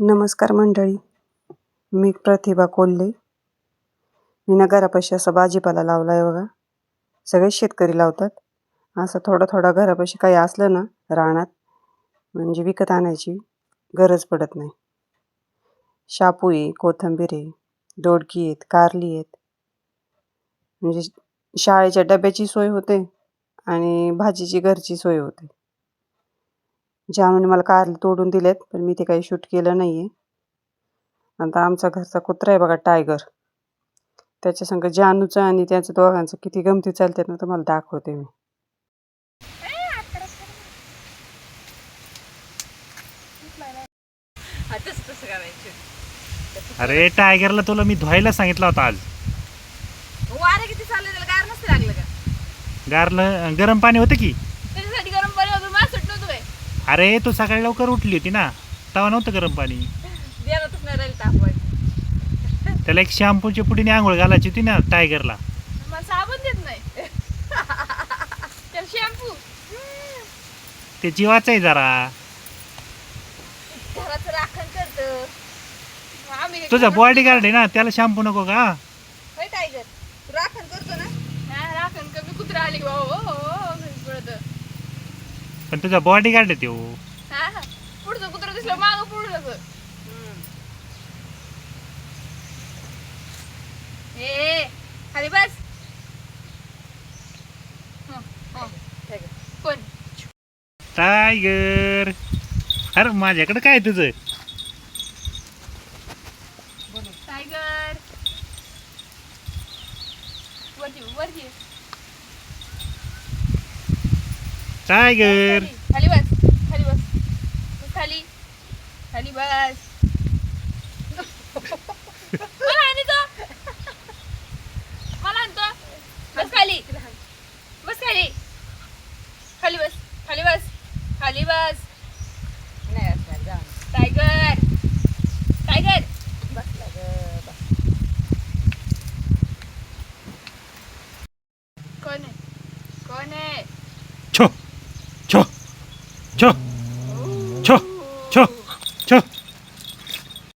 नमस्कार मंडळी. मी प्रतिभा कोल्हे. मी ना घरापाशी असा भाजीपाला लावला आहे बघा. सगळे शेतकरी लावतात. असं थोडं थोडा घरापाशी काही असलं ना रानात म्हणजे विकत आणायची गरज पडत नाही. शापू आहे कोथिंबीर आहे दोडकी आहेत कारली आहेत. म्हणजे शाळेच्या डब्याची सोय होते आणि भाजीची घरची सोय होते. ज्यामुळे मला कारले तोडून दिलेत पण मी ते काही शूट केलं नाही आहे आता आमचा घरचा कुत्रा आहे बघा टायगर. त्याच्या संग जानूचं आणि त्याचं दोघांचं किती गमती चालतात ना तुम्हाला दाखवते मी. हा अरे टायगरला तुला मी धुवायला सांगितलं होतं आज. वारं किती चाललं त्याला गार नसतं लागलं का? गारलं गरम पाणी होतं की त्याच्यासाठी गरम पाणी वगैरे मला सुट नव्हतं बाई अरे तू सकाळी लवकर उठली होती ना तेव्हा नव्हतं गरम पाणी देणारच नाही राहील तापवायचं त्याला एक शॅम्पूच्या पुढीने आंघोळ घालायची होती ना टायगरला मला साबण देत नाही त्याला शॅम्पू ते जीवाचं आहे जरा घराचं राखण करतं आम्ही तुझा बॉडी गार्ड आहे ना त्याला शॅम्पू नको का टायगर तू राखण करतो ना हा राखण कमी कुत्रा आली हो हो हो पण तुझा बॉडी गार्ड आहे तो हा हा. पुढचं कुत्रा दिसलं मागं पुढलं ए खाली बस. हं, हं. कोण? टायगर अरे माझ्याकडे काय तुझं? टायगर वरती वरती. टायगर खाली बस खाली बस खाली खाली बस मला आणि तो मला आणतो बस खाली बस खाली खाली बस खाली बस खाली बस टायगर टायगर कोण आहे कोण आहे 去去去